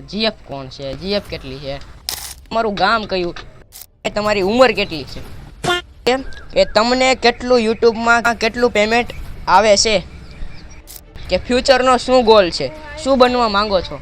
GF કોણ છે? GF કેટલી છે? તમારું ગામ કયું? એ તમારી ઉંમર કેટલી છે? એ તમને કેટલું યુટ્યુબમાં કેટલું પેમેન્ટ આવે છે? કે ફ્યુચરનો શું ગોલ છે? શું બનવા માંગો છો?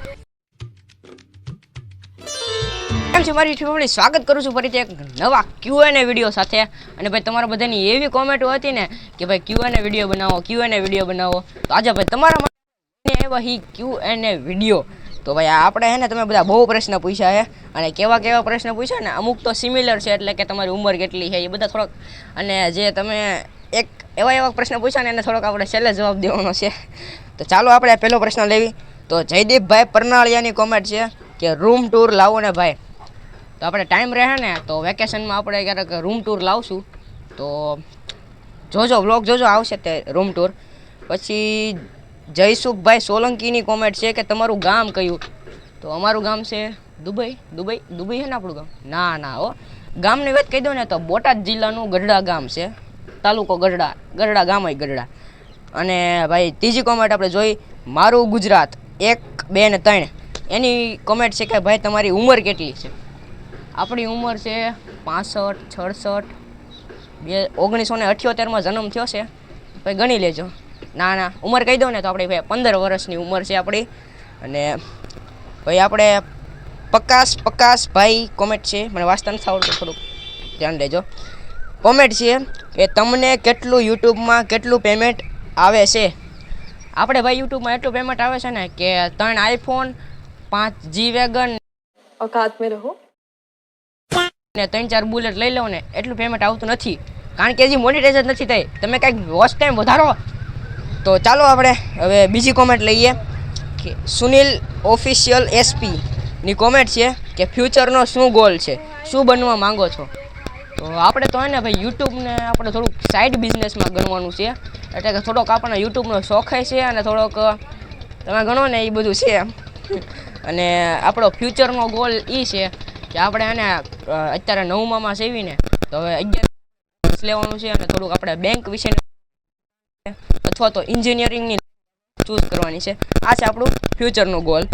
કેમ છે? મારી ફેમિલી સ્વાગત કરું છું ફરીથી એક નવા ક્યુ એને વીડિયો સાથે. અને ભાઈ તમારા બધાની એવી કોમેન્ટો હતી ને કે ભાઈ ક્યુ એને વીડિયો બનાવો ક્યુ અને વીડિયો બનાવો. તો આજે ભાઈ તમારા માટે એવા હી ક્યુ અને વીડિયો તો ભાઈ આપણે હે ને તમે બધા બહુ પ્રશ્ન પૂછ્યા છે અને કેવા કેવા પ્રશ્ન પૂછ્યા ને અમુક તો સિમિલર છે એટલે કે તમારી ઉંમર કેટલી છે એ બધા થોડોક અને જે તમે એક એવા એવા પ્રશ્ન પૂછ્યા ને એને થોડોક આપણે છેલ્લે જવાબ દેવાનો છે. તો ચાલો આપણે પહેલો પ્રશ્ન લેવી. તો જયદીપભાઈ પરનાળિયાની કોમેન્ટ છે કે રૂમ ટૂર લાવો ને ભાઈ. તો આપણે ટાઈમ રહે ને તો વેકેશનમાં આપણે ક્યારેક રૂમ ટૂર લાવશું. તો જોજો વ્લોગ જોજો આવશે તે રૂમ ટૂર પછી જયસુખભાઈ સોલંકીની કોમેન્ટ છે કે તમારું ગામ કયું? તો અમારું ગામ છે દુબઈ દુબઈ દુબઈ છે ને આપણું ગામ? ના ના, હો. ગામની વાત કહી દઉં ને તો બોટાદ જિલ્લાનું ગઢડા ગામ છે. તાલુકો ગઢડા ગઢડા ગામ હોય ગઢડા. અને ભાઈ ત્રીજી કોમેન્ટ આપણે જોઈ, મારું ગુજરાત, એક, બે ને ત્રણ. એની કોમેન્ટ છે કે ભાઈ તમારી ઉંમર કેટલી છે? આપણી ઉંમર છે પાસઠ, છડસઠ, બે, ઓગણીસો ને અઠ્યોતેરમાં જન્મ થયો છે. ભાઈ ગણી લેજો. ના ના ઉંમર કહી દો ને તો આપણે પંદર વર્ષની ઉંમર છે આપણી. અને ભાઈ આપણે પકાશ પકાશ ભાઈ કોમેન્ટ છે. મને વાંચતા નથી આવડતું થોડુંક ધ્યાન લેજો કોમેન્ટ છે કે તમને કેટલું યુટ્યુબમાં કેટલું પેમેન્ટ આવે છે? આપણે ભાઈ યુટ્યુબમાં એટલું પેમેન્ટ આવે છે ને કે ત્રણ આઈફોન પાંચ જી વેગન ઓકાત મેં રહો. ને ત્રણ ચાર બુલેટ લઈ લો ને એટલું પેમેન્ટ આવતું નથી. કારણ કે હજી મોનિટાઇઝ નથી થઈ. તમે કંઈક વોચ ટાઈમ વધારો? તો ચાલો આપણે હવે બીજી કોમેન્ટ લઈએ કે સુનિલ ઓફિશિયલ એસપી ની કોમેન્ટ છે કે ફ્યુચરનો શું ગોલ છે? શું બનવા માંગો છો? તો આપણે તો એને ભાઈ યુટ્યુબને આપણે થોડુંક સાઈડ બિઝનેસમાં ગણવાનું છે. એટલે કે થોડોક આપણને યુટ્યુબનો શોખ છે અને થોડોક, તમે ગણો ને એ બધું છે અને આપણો ફ્યુચરનો ગોલ એ છે કે આપણે એને અત્યારે નવમામાં સેવીને તો હવે અગિયાર લેવાનું છે અને થોડુંક આપણે બેંક વિશે અથવા તો એન્જિનિયરિંગની ચૂઝ કરવાની છે. આ છે આપણું ફ્યુચરનું ગોલ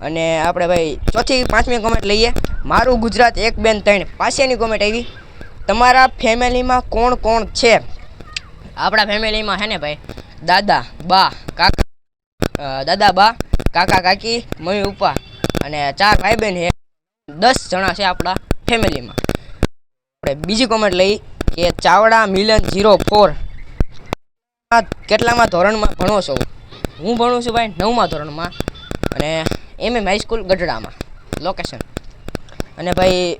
અને આપણે ભાઈ ચોથી, પાંચમી કોમેન્ટ લઈએ. મારું ગુજરાત એક, બેન, ત્રણ. પાસેની કોમેન્ટ આવી. તમારા ફેમિલીમાં કોણ કોણ છે? આપણા ફેમિલીમાં હે ને ભાઈ? દાદા, બા, કાકા દાદા, બા, કાકા, કાકી, મમ્મી, પપ્પા અને ચાર ભાઈ બહેન છે. દસ જણા છે આપણા ફેમિલીમાં. આપણે બીજી કોમેન્ટ લઈ કે ચાવડા મિલન જીરો ફોર. કેટલામાં ધોરણમાં ભણો છો? હું ભણું છું ભાઈ નવમા ધોરણમાં અને એમ એમ હાઈસ્કૂલ ગઢડામાં. લોકેશન અને ભાઈ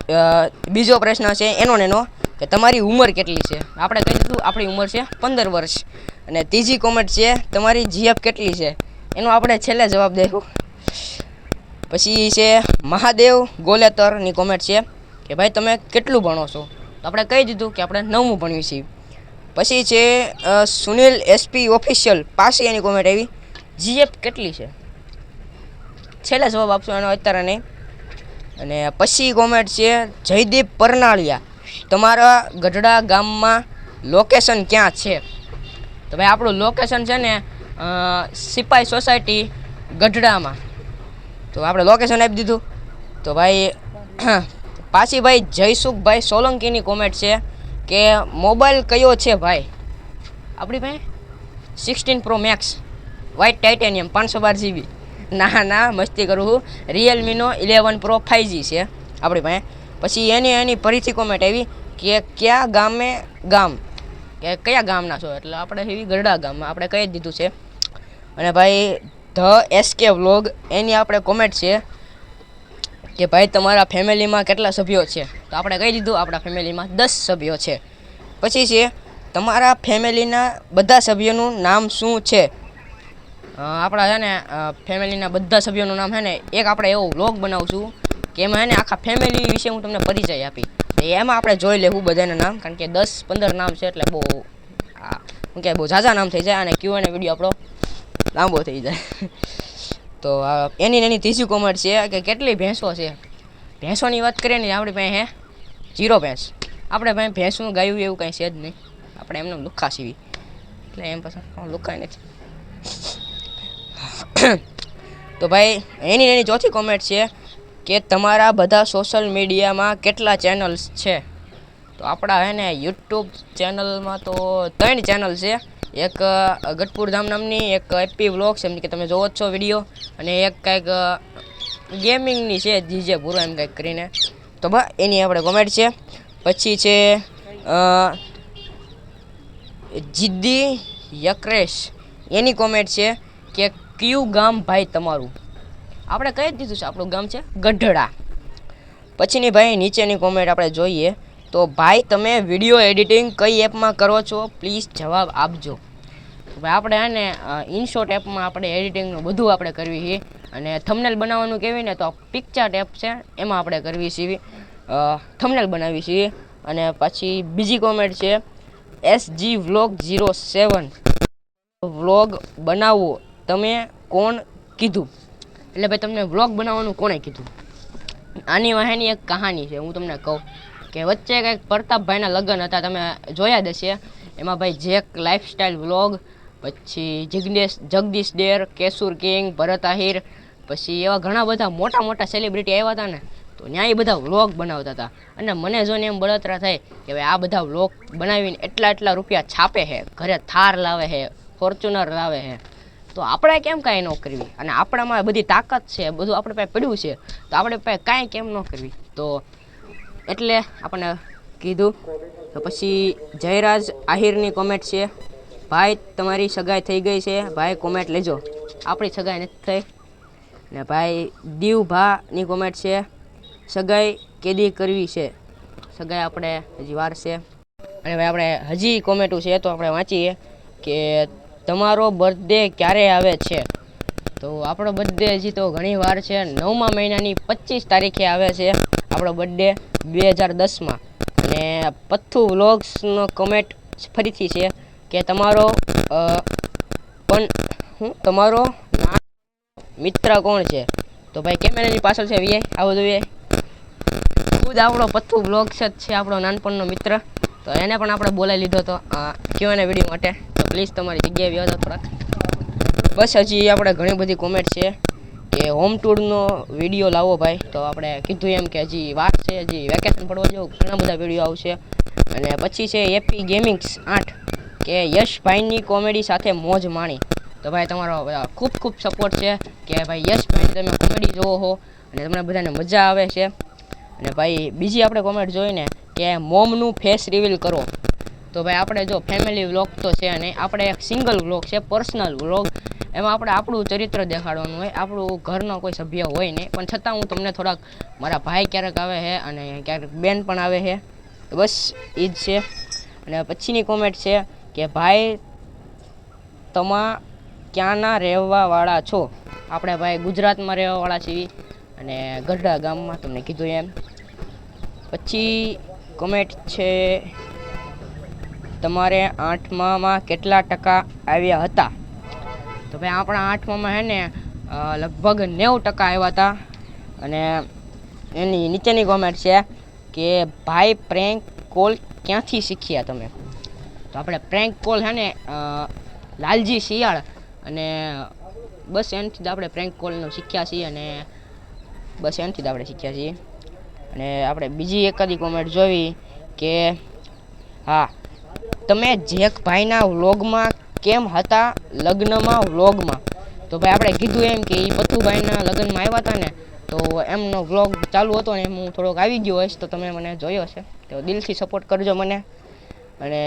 બીજો પ્રશ્ન છે એનો ને એનો કે તમારી ઉંમર કેટલી છે? આપણે કહી દીધું આપણી ઉંમર છે પંદર વર્ષ. અને ત્રીજી કોમેન્ટ છે તમારી જીએફ કેટલી છે? એનો આપણે છેલ્લે જવાબ દઈશું પછી છે મહાદેવ ગોલેતરની કોમેન્ટ છે કે ભાઈ તમે કેટલું ભણો છો? આપણે કહી દીધું કે આપણે નવમું ભણ્યું છીએ. પછી છે સુનિલ એસપી ઓફિશિયલ પાસે એની કોમેન્ટ આવી. જીએફ કેટલી છે? છેલ્લા જવાબ આપશો એનો અત્યારે નહીં. અને પછી કોમેન્ટ છે, જયદીપ પરનાળિયા, તમારા ગઢડા ગામમાં લોકેશન ક્યાં છે? તો ભાઈ, આપણું લોકેશન છે ને સિપાઈ સોસાયટી ગઢડામાં. તો આપણે લોકેશન આપી દીધું. તો ભાઈ પાછી ભાઈ જયસુખભાઈ સોલંકીની કોમેન્ટ છે. કે મોબાઈલ કયો છે ભાઈ? આપણી ભાઈ sixteen pro max white titanium પાંચસો બાર જીબી ના ના, મસ્તી કરું છું. રિયલમીનો ઇલેવન પ્રો ફાઇવ છે. આપણી પાસે. પછી એની એની ફરીથી કોમેન્ટ આવી કે કયા ગામે ગામ? કે કયા ગામના છો? એટલે આપણે એવી ગરડા ગામમાં. આપણે કહી જ દીધું છે. અને ભાઈ, ધ એસકે વ્લોગ એની આપણે કોમેન્ટ છે. કે ભાઈ તમારા ફેમિલીમાં કેટલા સભ્યો છે? તો આપણે કહી દીધું, આપણા ફેમિલીમાં દસ સભ્યો છે. પછી છે, તમારા ફેમિલીના બધા સભ્યોનું નામ શું છે? આપણા છે ને ફેમિલીના બધા સભ્યોનું નામ છે ને, એક આપણે એવો વ્લોગ બનાવશું કે એમાં એને આખા ફેમિલી વિશે હું તમને પરિચય આપી. એમાં આપણે જોઈ લેવું બધાના નામ, કારણ કે દસ પંદર નામ છે એટલે બહુ શું કહેવાય બહુ ઝાઝા નામ થઈ જાય અને ક્યુ એને વીડિયો આપણો લાંબો થઈ જાય. તો એની એની ત્રીજી કોમેન્ટ છે, કે કેટલી ભેંસો છે? ભેંસોની વાત કરીએ ને આપણી પાસે, હે? જીરો ભેંસ. આપણે પાસે ભેંસનું ગાયું એવું કાંઈ છે જ નહીં. આપણે એમને લુખા સીવી એટલે એમ પછી લુખાય નથી. તો ભાઈ, એની એની ચોથી કોમેન્ટ છે કે તમારા બધા સોશિયલ મીડિયામાં કેટલા ચેનલ્સ છે? તો આપણા, હે ને યુટ્યુબ ચેનલમાં તો ત્રણ ચેનલ છે. એક ગઢપુરધામ ગઢપુર ધામ નામની એક એપી છે, એમ કે તમે જોવો છો વીડિયો. અને એક કાંઈક ગેમિંગની છે જીજે પૂરો એમ કાંઈક કરીને. તો બસ, એની આપણે કોમેન્ટ છે. પછી છે જિદ્દી યક્રેશ. એની કોમેન્ટ છે કે, કયું ગામ ભાઈ તમારું? આપણે કહી દીધું છે, આપણું ગામ છે ગઢડા. પછીની ભાઈ નીચેની કોમેન્ટ આપણે જોઈએ. તો ભાઈ, તમે વીડિયો એડિટિંગ કઈ એપમાં કરો છો? પ્લીઝ જવાબ આપજો. આપણે હે ને ઇનશોટ એપમાં આપણે એડિટિંગનું બધું આપણે કરવી છીએ અને થમનેલ બનાવવાનું કેવી ને, તો પિક્ચર એપ છે, એમાં આપણે કરવી છીએ થમનેલ બનાવી છીએ અને પછી બીજી કોમેન્ટ છે S G vlog zero seven vlog બનાવવો તમે કોણ કીધું? એટલે ભાઈ, તમને વ્લોગ બનાવવાનું કોણે કીધું? આની વાહેની એક કહાની છે, હું તમને કહું. કે વચ્ચે કંઈક પ્રતાપભાઈના લગ્ન હતા, તમે જોયા જ હશે. એમાં ભાઈ જેક લાઈફસ્ટાઈલ વ્લોગ પછી જિગ્નેશ, જગદીશ ડેર, કેસુર કિંગ, ભરત આહિર, પછી એવા ઘણા બધા મોટા મોટા સેલિબ્રિટી આવ્યા હતા ને, તો ત્યાં એ બધા વ્લોગ બનાવતા હતા. અને મને જોઈને એમ બળતરા થાય કે ભાઈ આ બધા વ્લોગ બનાવીને એટલા એટલા રૂપિયા છાપે છે ઘરે થાર લાવે છે ફોર્ચ્યુનર લાવે છે તો આપણે કેમ કાંઈ ન કરવી? અને આપણામાં બધી તાકાત છે, બધું આપણે પાસે પડ્યું છે, તો આપણે પાસે કાંઈ કેમ ન કરવી? તો એટલે આપણને કીધું તો પછી જયરાજ આહિરની કોમેન્ટ છે, ભાઈ, તમારી સગાઈ થઈ ગઈ છે, ભાઈ કોમેન્ટ લેજો. આપણી સગાઈ નથી થઈ. ને ભાઈ દીવભાની કોમેન્ટ છે, સગાઈ કેદી કરવી છે? સગાઈ આપણે હજી વાર છે. અને ભાઈ, આપણે હજી કોમેન્ટો છે તો આપણે વાંચીએ કે તમારો બર્થડે ક્યારે આવે છે? તો આપણો બર્થડે હજી તો ઘણી વાર છે. નવમા મહિનાની પચીસ તારીખે આવે છે. આપણો બર્થડે બે હજાર દસમાં. અને પથ્થુ વ્લોગ્સનો કમેન્ટ ફરીથી છે કે તમારો પણ હું, તમારો મિત્ર કોણ છે? તો ભાઈ કેમેરાની પાછળ છે વીઆઈ આવો જોઈએ ખુદ આપણો પથ્થુ વ્લોગ્સ જ છે આપણો નાનપણનો મિત્ર. તો એને પણ આપણે બોલાવી લીધો હતો ક્યુ એને વીડિયો માટે. તો પ્લીઝ તમારી જગ્યાએ વ્યવસ્થા થોડાક. બસ હજી આપણે ઘણી બધી કોમેન્ટ છે. કે હોમ ટૂરનો વીડિયો લાવો ભાઈ. તો આપણે કીધું એમ કે હજી વાર છે, હજી વેકેશન પડવા જેવું ઘણા બધા વીડિયો આવશે. અને પછી છે એપી ગેમિંગ્સ આઠ, કે યશભાઈની કોમેડી સાથે મોજ માણી. તો ભાઈ તમારો ખૂબ ખૂબ સપોર્ટ છે કે ભાઈ યશભાઈ તમે કોમેડી જોવો હો અને તમને બધાને મજા આવે છે. અને ભાઈ બીજી આપણે કોમેન્ટ જોઈને કે મોમનું ફેસ રિવીલ કરો. તો ભાઈ આપણે જો ફેમિલી વ્લોગ તો છે અને આપણે એક સિંગલ વ્લોગ છે પર્સનલ વ્લોગ એમાં આપણે આપણું ચરિત્ર દેખાડવાનું હોય, આપણું ઘરનો કોઈ સભ્ય હોય નહીં. પણ છતાં હું તમને થોડાક, મારા ભાઈ ક્યારેક આવે છે અને ક્યારેક બેન પણ આવે છે. બસ એ જ છે. અને પછીની કોમેન્ટ છે કે, ભાઈ, તમા ક્યાંના રહેવાવાળા છો? આપણે ભાઈ ગુજરાતમાં રહેવાવાળા છીએ અને ગઢડા ગામમાં તમને કીધું એમ. પછી કોમેન્ટ છે, તમારે આઠમામાં કેટલા ટકા આવ્યા હતા? તો ભાઈ આપણા આઠમામાં હે ને લગભગ નેવું ટકા આવ્યા હતા. અને એની નીચેની કોમેન્ટ છે કે ભાઈ પ્રેન્ક કોલ ક્યાંથી શીખ્યા તમે? તો આપણે પ્રેન્ક કોલ છે ને લાલજી શિયાળ અને બસ એનાથી જ આપણે પ્રેન્ક કોલનું શીખ્યા છીએ અને બસ એનાથી જ આપણે શીખ્યા છીએ. અને આપણે બીજી એકાદી કોમેન્ટ જોવી કે હા, તમે જેક ભાઈના વ્લોગમાં કેમ હતા લગ્નમાં, વ્લોગમાં? તો ભાઈ આપણે કીધું એમ કે એ પત્તુભાઈના લગ્નમાં આવ્યા હતા ને, તો એમનો વ્લોગ ચાલુ હતો ને હું થોડોક આવી ગયો હોઈશ, તો તમે મને જોયો હશે. તો દિલથી સપોર્ટ કરજો મને. અને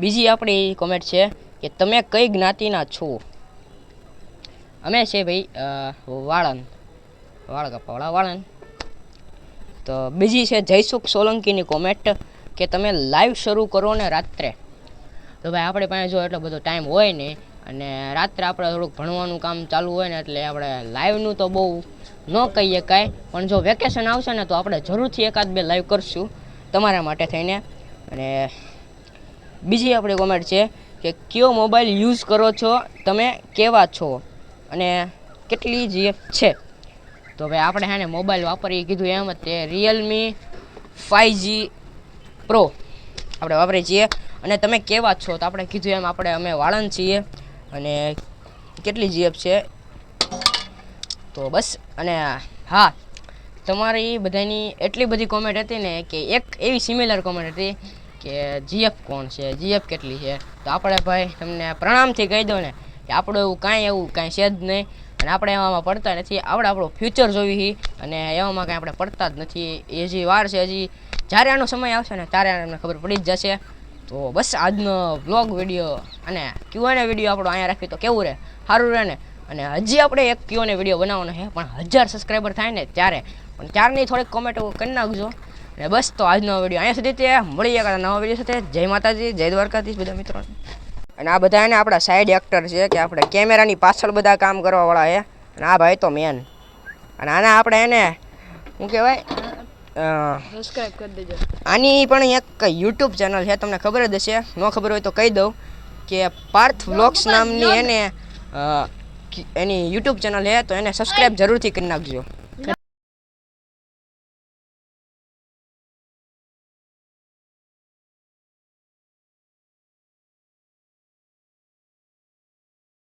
બીજી આપણી કોમેન્ટ છે કે તમે કઈ જ્ઞાતિના છો? અમે છે ભાઈ વાળંદ. વાળ કપાવાળા વાળંદ. તો બીજી છે જયસુખ સોલંકીની કોમેન્ટ કે તમે લાઈવ શરૂ કરો ને રાત્રે. તો ભાઈ આપણે પાસે જો એટલો બધો ટાઈમ હોય ને, અને રાત્રે આપણે થોડુંક ભણવાનું કામ ચાલુ હોય ને એટલે આપણે લાઈવનું તો બહુ ન કહીએ કાંઈ, પણ જો વેકેશન આવશે ને તો આપણે જરૂરથી એકાદ બે લાઈવ કરશું તમારા માટે થઈને. અને બીજી આપણી કોમેન્ટ છે કે કયો મોબાઈલ યુઝ કરો છો, તમે કેવા છો, અને કેટલી જીએફ છે. તો ભાઈ આપણે હેને મોબાઈલ વાપરીએ કીધું એમ જ તે રિયલમી ફાઈવ જી પ્રો આપણે વાપરીએ છીએ. અને તમે કેવા છો? તો આપણે કીધું એમ આપણે, અમે વાળંદ છીએ અને કેટલી જીએફ છે? તો બસ, અને હા, તમારી બધાની એટલી બધી કોમેન્ટ હતી ને કે એક એવી સિમિલર કોમેન્ટ હતી કે જીએફ કોણ છે? જીએફ કેટલી છે? તો આપણે ભાઈ તમને પ્રણામથી કહી દો ને કે આપણું એવું કાંઈ એવું કાંઈ છે જ નહીં. અને આપણે એવામાં પડતા નથી. આપણે આપણું ફ્યુચર જોવી છે. અને એવામાં કાંઈ આપણે પડતા જ નથી. એ હજી વાર છે હજી, જ્યારે આનો સમય આવશે ને, ત્યારે અમને ખબર પડી જ જશે. તો બસ આજનો બ્લોગ વીડિયો અને ક્યુએને વીડિયો આપણો અહીંયા રાખીએ તો કેવું રહે? સારું રહે ને? અને હજી આપણે એક ક્યુએને વીડિયો બનાવવાનો છે, પણ હજાર સબસ્ક્રાઈબર થાય ને ત્યારે. પણ ત્યારની થોડીક કોમેન્ટો કરી નાખજો. અને બસ તો આજનો વીડિયો અહીંયા સુધી તે. મળીએ કાંઈ નવા વીડિયો સાથે. જય માતાજી, જય દ્વારકાધીશ બધા મિત્રો. અને આ બધા એને આપણા સાઈડ એક્ટર છે કે આપણે કેમેરાની પાછળ બધા કામ કરવાવાળા છે. અને આ ભાઈ તો મેન અને આના આપણે એને, શું કહેવાય? સબસ્ક્રાઇબ કરી દેજો. આની પણ એક યુટ્યુબ ચેનલ છે તમને ખબર જ હશે. ન ખબર હોય તો કહી દઉં કે પાર્થ વ્લોગ્સ નામની એને એની યુટ્યુબ ચેનલ છે તો એને સબસ્ક્રાઈબ જરૂરથી કરી નાખજો.